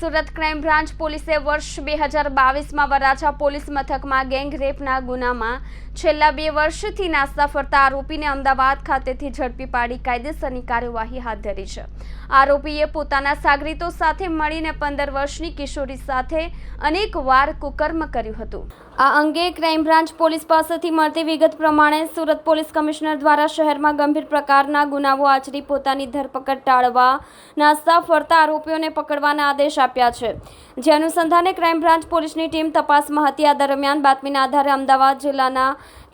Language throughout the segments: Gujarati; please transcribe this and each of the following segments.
સુરત ક્રાઇમ બ્રાન્ચ પોલીસે વર્ષ બે હજાર બાવીસમાં વરાછા પોલીસ મથકમાં ગેંગ રેપના ગુનામાં છેલ્લા બે વર્ષથી નાસ્તા ફરતા આરોપીને અમદાવાદ ખાતેથી ઝડપી પાડી કાયદેસરની કાર્યવાહી હાથ ધરી છે. આરોપીએ પોતાના સાગરીતો સાથે મળીને પંદર વર્ષની કિશોરી સાથે અનેક વાર કુકર્મ કર્યું હતું. આ અંગે ક્રાઇમ બ્રાન્ચ પોલીસ પાસેથી મળતી વિગત પ્રમાણે સુરત પોલીસ કમિશનર દ્વારા શહેરમાં ગંભીર પ્રકારના ગુનાઓ આચરી પોતાની ધરપકડ ટાળવા, નાસ્તા ફરતા આરોપીઓને પકડવાના આદેશ આપ્યા છે. જે અનુસંધાને ક્રાઇમ બ્રાન્ચ પોલીસની ટીમ તપાસમાં હતી. આ દરમિયાન બાતમીના આધારે અમદાવાદ જિલ્લાના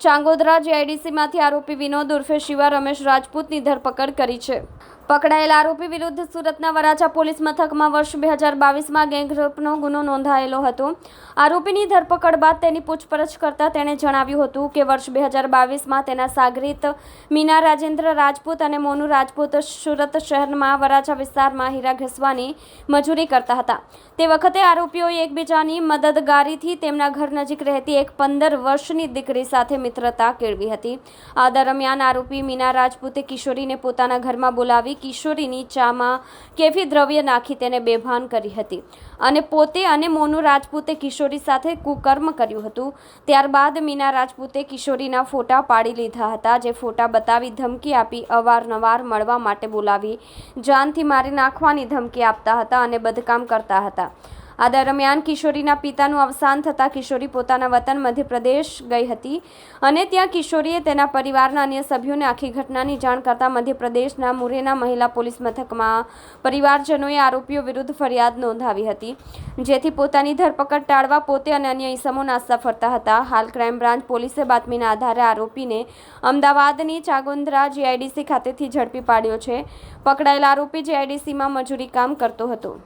ચાંગોદરા જીઆઈડીસીમાંથી આરોપી વિનોદ ઉર્ફે શિવા રમેશ રાજપૂતની ધરપકડ કરી છે. પકડાયેલા આરોપી વિરુદ્ધ સુરતના વરાછા પોલીસ મથકમાં વર્ષ બે હજાર બાવીસમાં ગેંગરેપનો ગુનો નોંધાયેલો હતો. આરોપીની ધરપકડ બાદ તેની પૂછપરછ કરતાં તેણે જણાવ્યું હતું કે વર્ષ બે હજાર બાવીસમાં તેના સાગરીત મીના રાજેન્દ્ર રાજપૂત અને મોનુ રાજપૂત સુરત શહેરમાં વરાછા વિસ્તારમાં હીરા ઘસવાની મજૂરી કરતા હતા. તે વખતે આરોપીઓએ એકબીજાની મદદગારીથી તેમના ઘર નજીક રહેતી એક પંદર વર્ષની દીકરી સાથે મિત્રતા કેળવી હતી. આ દરમિયાન આરોપી મીના રાજપૂતે કિશોરીને પોતાના ઘરમાં બોલાવી કિશોરીની ચામાં કેફી દ્રવ્ય નાખી તેને બેભાન કરી હતી અને પોતે અને મોનુ રાજપૂતે કિશોરી સાથે કુકર્મ કર્યું હતું. ત્યારબાદ મીના રાજપૂતે કિશોરીના ફોટા પાડી લીધા હતા, જે ફોટા બતાવી ધમકી આપી અવારનવાર મળવા માટે બોલાવી, જાનથી મારી નાખવાની ધમકી આપતા હતા અને બદકામ કરતા હતા. આ દરમિયાન કિશોરીના પિતાનું અવસાન થતાં કિશોરી પોતાના વતન મધ્યપ્રદેશ ગઈ હતી અને ત્યાં કિશોરીએ તેના પરિવારના અન્ય સભ્યોને આખી ઘટનાની જાણ કરતાં મધ્યપ્રદેશના મુરેના મહિલા પોલીસ મથકમાં પરિવારજનોએ આરોપીઓ વિરુદ્ધ ફરિયાદ નોંધાવી હતી, જેથી પોતાની ધરપકડ ટાળવા પોતે અને અન્ય ઈસમો નાસ્તા ફરતા હતા. હાલ ક્રાઇમ બ્રાન્ચ પોલીસે બાતમીના આધારે આરોપીને અમદાવાદની ચાગોંદરા જીઆઈડીસી ખાતેથી ઝડપી પાડ્યો છે. પકડાયેલા આરોપી જીઆઈડીસીમાં મજૂરી કામ કરતો હતો.